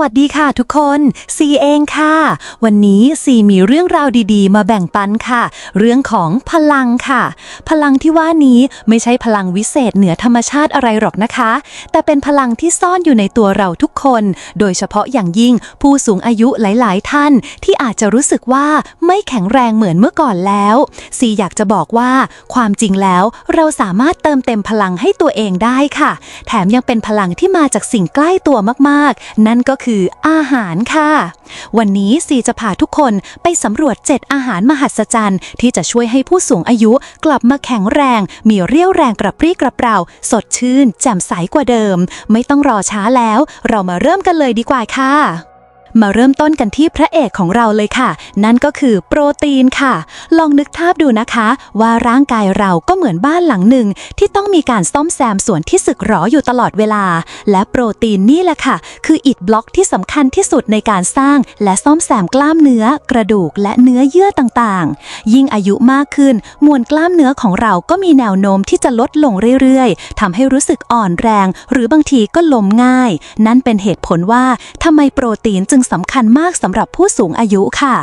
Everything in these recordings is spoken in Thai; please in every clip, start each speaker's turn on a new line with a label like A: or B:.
A: วัสดีค่ะทุกคน ซีเองค่ะ วันนี้ซีมีเรื่องราวดีๆ มาแบ่งปันค่ะ เรื่องของพลังค่ะ พลังที่ว่านี้ไม่ใช่พลังวิเศษเหนือธรรมชาติอะไรหรอกนะคะ แต่เป็นพลังที่ซ่อนอยู่ในตัวเราทุกคน โดยเฉพาะอย่างยิ่งผู้สูงอายุหลายๆ ท่าน ที่อาจจะรู้สึกว่าไม่แข็งแรงเหมือนเมื่อก่อนแล้ว ซีอยากจะบอกว่า ความจริงแล้วเราสามารถเติมเต็มพลังให้ตัวเองได้ค่ะ แถมยังเป็นพลังที่มาจากสิ่งใกล้ตัวมากๆ นั่นก็คือคือาหารค่ะ วันนี้ซีจะพาทุกคนไปสำรวจ 7 อาหารมหัศจรรย์ ที่จะช่วยให้ผู้สูงอายุกลับมาแข็งแรง มีเรี่ยวแรงกระปรี้กระเปร่า สดชื่น แจ่มใสกว่าเดิม ไม่ต้องรอช้าแล้ว เรามาเริ่มกันเลยดีกว่าค่ะ มาเริ่มต้นกันที่พระเอกของเราเลยค่ะ นั่นก็คือโปรตีนค่ะ ลองนึกภาพดูนะคะ ว่าร่างกายเราก็เหมือนบ้านหลังหนึ่ง ที่ต้องมีการซ่อมแซมส่วนที่สึกหรออยู่ตลอดเวลา และโปรตีนนี่แหละค่ะ คืออิฐบล็อกที่สำคัญที่สุดในการสร้าง และซ่อมแซมกล้ามเนื้อ กระดูกและเนื้อเยื่อต่างๆ ยิ่งอายุมากขึ้น มวลกล้ามเนื้อของเราก็มีแนวโน้มที่จะลดลงเรื่อยๆทำให้รู้สึกอ่อนแรง หรือบางทีก็ล้มง่าย นั่นเป็นเหตุผลว่าทำไมโปรตีนจึงสำคัญมากสำหรับผู้สูงอายุค่ะ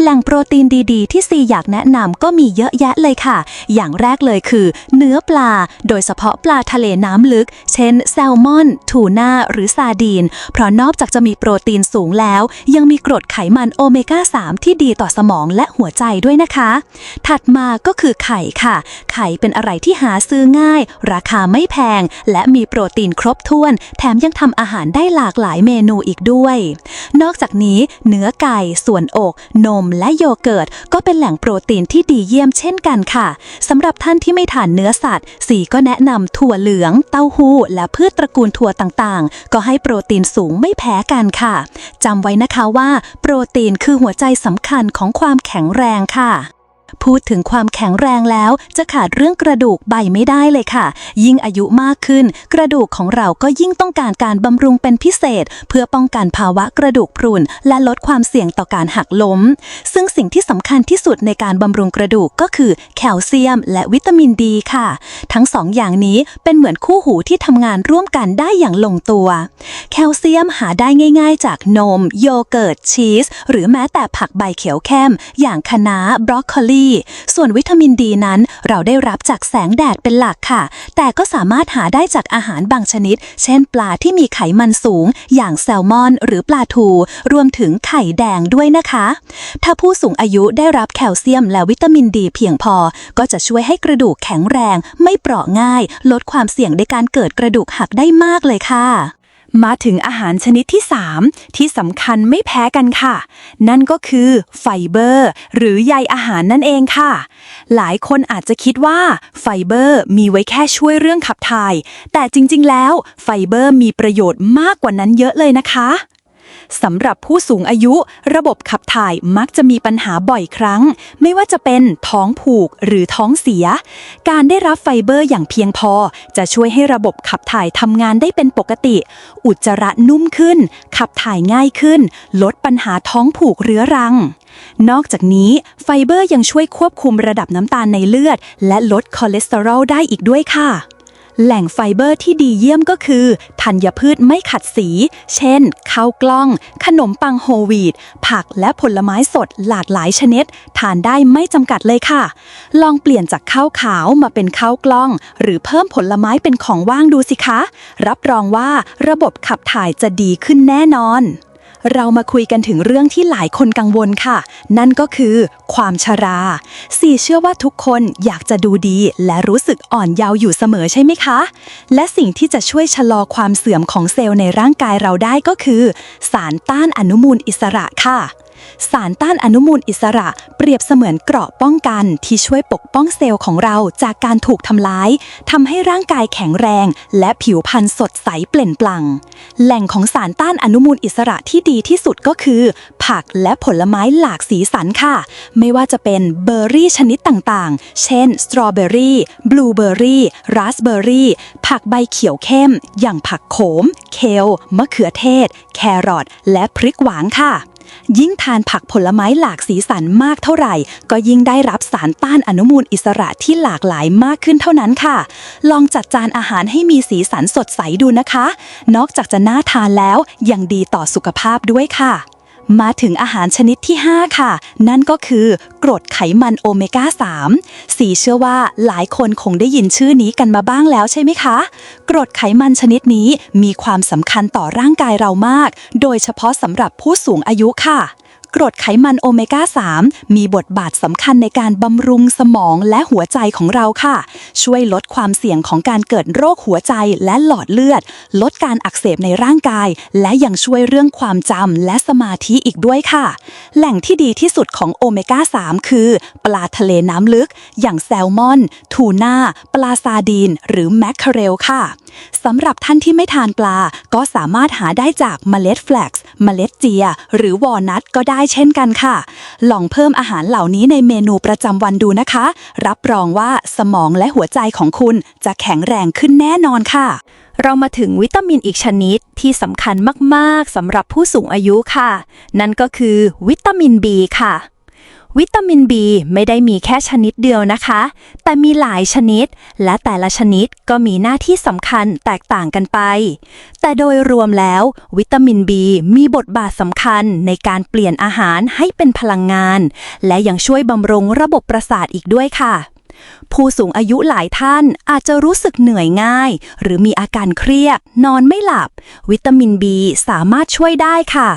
A: แหล่งโปรตีนดีๆ ที่ซีอยากแนะนำก็มีเยอะแยะเลยค่ะ อย่างแรกเลยคือ เนื้อปลา โดยเฉพาะปลาทะเลน้ำลึก เช่น แซลมอน ทูน่า หรือซาดีน เพราะนอกจากจะมีโปรตีนสูงแล้ว ยังมีกรดไขมันโอเมก้า 3 ที่ดีต่อสมองและหัวใจด้วยนะคะ ถัดมาก็คือไข่ค่ะ ไข่เป็นอะไรที่หาซื้อง่าย ราคาไม่แพง และมีโปรตีนครบถ้วน แถมยังทำอาหารได้หลากหลายเมนูอีกด้วย นอกจากนี้ เนื้อไก่ ส่วนอกนมและโยเกิร์ต ก็เป็นแหล่งโปรตีนที่ดีเยี่ยมเช่นกันค่ะสำหรับท่านที่ไม่ทานเนื้อสัตว์ สีก็แนะนำถั่วเหลือง เต้าหู้ และพืชตระกูลถั่วต่างๆ ก็ให้โปรตีนสูงไม่แพ้กันค่ะจำไว้นะคะว่า โปรตีนคือหัวใจสำคัญของความแข็งแรงค่ะ พูดถึงความแข็งแรงแล้วจะขาดเรื่องกระดูกใบไม่ได้เลยค่ะ ยิ่งอายุมากขึ้น กระดูกของเราก็ยิ่งต้องการการบำรุงเป็นพิเศษ เพื่อป้องกันภาวะกระดูกพรุน และลดความเสี่ยงต่อการหักล้ม ซึ่งสิ่งที่สำคัญที่สุดในการบำรุงกระดูกก็คือแคลเซียม และวิตามินดีค่ะ ทั้งสองอย่างนี้เป็นเหมือนคู่หูที่ทำงานร่วมกันได้อย่างลงตัว แคลเซียมหาได้ง่าย ๆ จากนม โยเกิร์ตชีส หรือแม้แต่ผักใบเขียวเข้ม อย่างคะน้าบรอกโคลีส่วนวิตามินดีนั้น เราได้รับจากแสงแดดเป็นหลักค่ะ แต่ก็สามารถหาได้จากอาหารบางชนิด เช่นปลาที่มีไขมันสูง อย่างแซลมอน หรือปลาทู รวมถึงไข่แดงด้วยนะคะ ถ้าผู้สูงอายุได้รับแคลเซียมและวิตามินดีเพียงพอ ก็จะช่วยให้กระดูกแข็งแรง ไม่เปราะง่าย ลดความเสี่ยงในการเกิดกระดูกหักได้มากเลยค่ะ มาถึงอาหารชนิดที่ 3 ที่สำคัญไม่แพ้กันค่ะ นั่นก็คือไฟเบอร์ หรือใยอาหารนั่นเองค่ะ หลายคนอาจจะคิดว่าไฟเบอร์มีไว้แค่ช่วยเรื่องขับถ่าย แต่จริงๆแล้วไฟเบอร์มีประโยชน์มากกว่านั้นเยอะเลยนะคะ สำหรับผู้สูงอายุ ระบบขับถ่ายมักจะมีปัญหาบ่อยครั้ง ไม่ว่าจะเป็นท้องผูกหรือท้องเสีย การได้รับไฟเบอร์อย่างเพียงพอ จะช่วยให้ระบบขับถ่ายทำงานได้เป็นปกติ อุจจาระนุ่มขึ้น ขับถ่ายง่ายขึ้น ลดปัญหาท้องผูกเรื้อรัง นอกจากนี้ไฟเบอร์ยังช่วยควบคุมระดับน้ำตาลในเลือด และลดคอเลสเตอรอลได้อีกด้วยค่ะ แหล่งไฟเบอร์ที่ดีเยี่ยมก็คือ ธัญพืชไม่ขัดสี เช่น ข้าวกล้อง ขนมปังโฮลวีตผักและผลไม้สดหลากหลายชนิด ทานได้ไม่จำกัดเลยค่ะ ลองเปลี่ยนจากข้าวขาวมาเป็นข้าวกล้อง หรือเพิ่มผลไม้เป็นของว่างดูสิคะ รับรองว่าระบบขับถ่ายจะดีขึ้นแน่นอน เรามาคุยกันถึงเรื่องที่หลายคนกังวลค่ะ นั่นก็คือความชรา สีเชื่อว่าทุกคนอยากจะดูดีและรู้สึกอ่อนเยาว์อยู่เสมอใช่ไหมคะ และสิ่งที่จะช่วยชะลอความเสื่อมของเซลล์ในร่างกายเราได้ก็คือ สารต้านอนุมูลอิสระค่ะ สารต้านอนุมูลอิสระเปรียบเสมือนเกราะป้องกันที่ช่วยปกป้องเซลล์ของเราจากการถูกทำร้ายทำให้ร่างกายแข็งแรง และผิวพรรณสดใสเปล่งปลั่ง แหล่งของสารต้านอนุมูลอิสระที่ดีที่สุดก็คือ ผักและผลไม้หลากสีสันค่ะ ไม่ว่าจะเป็นเบอร์รี่ชนิดต่างๆ เช่น สตรอเบอรี่บลูเบอรี่ราสเบอรี่ผักใบเขียวเข้ม อย่างผักโขม เคลมะเขือเทศ แครอทและพริกหวานค่ะ ยิ่งทานผักผลไม้หลากสีสันมากเท่าไหร่ ก็ยิ่งได้รับสารต้านอนุมูลอิสระที่หลากหลายมากขึ้นเท่านั้นค่ะ ลองจัดจานอาหารให้มีสีสันสดใสดูนะคะ นอกจากจะน่าทานแล้วยังดีต่อสุขภาพด้วยค่ะ มาถึงอาหารชนิดที่ 5 ค่ะ นั่นก็คือกรดไขมันโอเมก้า 3 สีเชื่อว่าหลายคนคงได้ยินชื่อนี้กันมาบ้างแล้วใช่ไหมคะ กรดไขมันชนิดนี้มีความสำคัญต่อร่างกายเรามาก โดยเฉพาะสำหรับผู้สูงอายุค่ะ กรดไขมันโอเมก้า 3 มีบทบาทสำคัญในการบำรุงสมองและหัวใจของเราค่ะ ช่วยลดความเสี่ยงของการเกิดโรคหัวใจและหลอดเลือด ลดการอักเสบในร่างกาย และยังช่วยเรื่องความจำและสมาธิอีกด้วยค่ะ แหล่งที่ดีที่สุดของโอเมก้า 3 คือ ปลาทะเลน้ำลึก อย่างแซลมอน ทูน่า ปลาซาดีน หรือแมคเคเรลค่ะสำหรับท่านที่ไม่ทานปลา ก็สามารถหาได้จากเมล็ดแฟลกซ์ เมล็ดเจีย หรือวอลนัทก็ได้เช่นกันค่ะ ลองเพิ่มอาหารเหล่านี้ในเมนูประจำวันดูนะคะ รับรองว่าสมองและหัวใจของคุณจะแข็งแรงขึ้นแน่นอนค่ะ
B: เรามาถึงวิตามินอีกชนิดที่สำคัญมาก ๆสำหรับผู้สูงอายุค่ะ นั่นก็คือวิตามิน B ค่ะ วิตามิน B ไม่ได้มีแค่ชนิดเดียวนะคะ แต่มีหลายชนิด และแต่ละชนิดก็มีหน้าที่สำคัญแตกต่างกันไป แต่โดยรวมแล้ว วิตามิน B มีบทบาทสำคัญในการเปลี่ยนอาหารให้เป็นพลังงาน และยังช่วยบำรุงระบบประสาทอีกด้วยค่ะผู้สูงอายุหลายท่านอาจจะรู้สึกเหนื่อยง่าย หรือมีอาการเครียด นอนไม่หลับ วิตามิน B สามารถช่วยได้ค่ะ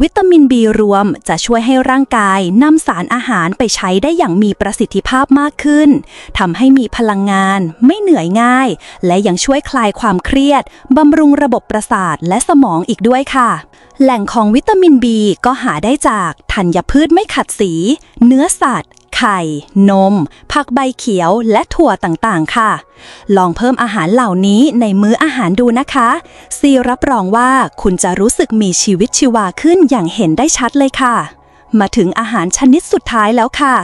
B: วิตามิน B รวมจะช่วยให้ร่างกายนำสารอาหารไปใช้ได้อย่างมีประสิทธิภาพมากขึ้นทำให้มีพลังงาน ไม่เหนื่อยง่าย และยังช่วยคลายความเครียดบำรุงระบบประสาทและสมองอีกด้วยค่ะ แหล่งของวิตามิน B ก็หาได้จากธัญพืชไม่ขัดสี เนื้อสัตว์ ไข่ นม ผักใบเขียวและถั่วต่างๆ ค่ะ ลองเพิ่มอาหารเหล่านี้ในมื้ออาหารดูนะคะ ซีรับรองว่าคุณจะรู้สึกมีชีวิตชีวาขึ้นอย่างเห็นได้ชัดเลยค่ะ มาถึงอาหารชนิดสุดท้ายแล้วค่ะ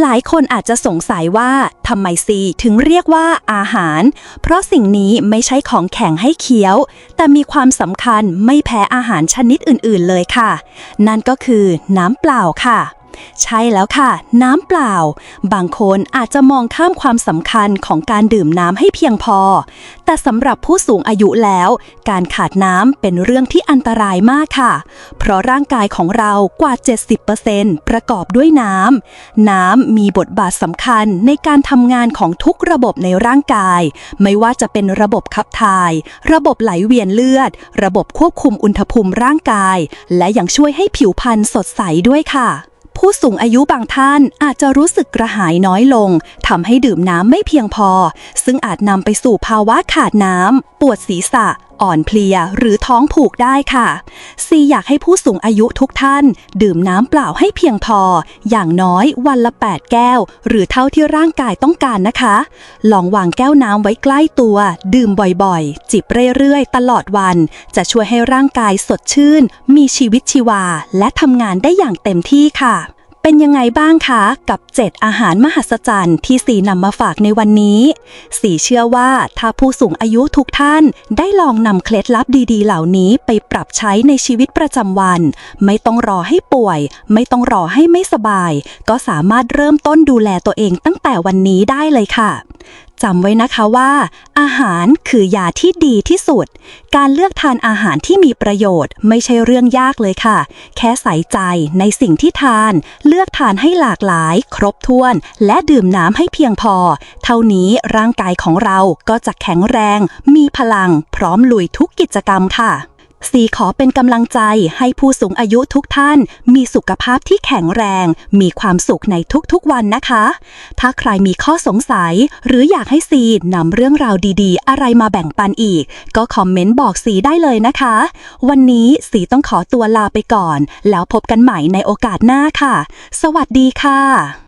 B: หลายคนอาจจะสงสัยว่าทำไมซีถึงเรียกว่าอาหาร เพราะสิ่งนี้ไม่ใช่ของแข็งให้เคี้ยว แต่มีความสำคัญไม่แพ้อาหารชนิดอื่นๆเลยค่ะ นั่นก็คือน้ำเปล่าค่ะ ใช่แล้วค่ะ น้ำเปล่า บางคนอาจจะมองข้ามความสำคัญของการดื่มน้ำให้เพียงพอ แต่สำหรับผู้สูงอายุแล้ว การขาดน้ำเป็นเรื่องที่อันตรายมากค่ะ เพราะร่างกายของเรากว่า 70%ประกอบด้วยน้ำ น้ำมีบทบาทสำคัญในการทำงานของทุกระบบในร่างกาย ไม่ว่าจะเป็นระบบขับถ่าย ระบบไหลเวียนเลือด ระบบควบคุมอุณหภูมิร่างกาย และยังช่วยให้ผิวพรรณสดใสด้วยค่ะ ผู้สูงอายุบางท่านอาจจะรู้สึกกระหายน้อยลงทำให้ดื่มน้ำไม่เพียงพอ ซึ่งอาจนำไปสู่ภาวะขาดน้ำปวดศีรษะ อ่อนเพลียหรือท้องผูกได้ค่ะซีอยากให้ผู้สูงอายุทุกท่าน ดื่มน้ำเปล่าให้เพียงพอ อย่างน้อยวันละ 8 แก้ว หรือเท่าที่ร่างกายต้องการนะคะ ลองวางแก้วน้ำไว้ใกล้ตัว ดื่มบ่อยๆ จิบเรื่อยๆ ตลอดวัน จะช่วยให้ร่างกายสดชื่น มีชีวิตชีวา และทำงานได้อย่างเต็มที่ค่ะ เป็นยังไงบ้างคะกับ 7 อาหารมหัศจรรย์ที่สีนำมาฝากในวันนี้ สีเชื่อว่าถ้าผู้สูงอายุทุกท่านได้ลองนำเคล็ดลับดีๆ เหล่านี้ไปปรับใช้ในชีวิตประจำวัน ไม่ต้องรอให้ป่วย ไม่ต้องรอให้ไม่สบาย ก็สามารถเริ่มต้นดูแลตัวเองตั้งแต่วันนี้ได้เลยค่ะ จำไว้นะคะว่า อาหารคือยาที่ดีที่สุด การเลือกทานอาหารที่มีประโยชน์ ไม่ใช่เรื่องยากเลยค่ะ แค่ใส่ใจในสิ่งที่ทาน เลือกทานให้หลากหลาย ครบถ้วน และดื่มน้ำให้เพียงพอ เท่านี้ร่างกายของเราก็จะแข็งแรง มีพลัง พร้อมลุยทุกกิจกรรมค่ะ สีขอเป็นกำลังใจให้ผู้สูงอายุทุกท่าน มีสุขภาพที่แข็งแรง มีความสุขในทุกๆวันนะคะ ถ้าใครมีข้อสงสัย หรืออยากให้ซีนำเรื่องราวดีๆ อะไรมาแบ่งปันอีก ก็คอมเมนต์บอกสีได้เลยนะคะ วันนี้สีต้องขอตัวลาไปก่อน แล้วพบกันใหม่ในโอกาสหน้าค่ะ สวัสดีค่ะ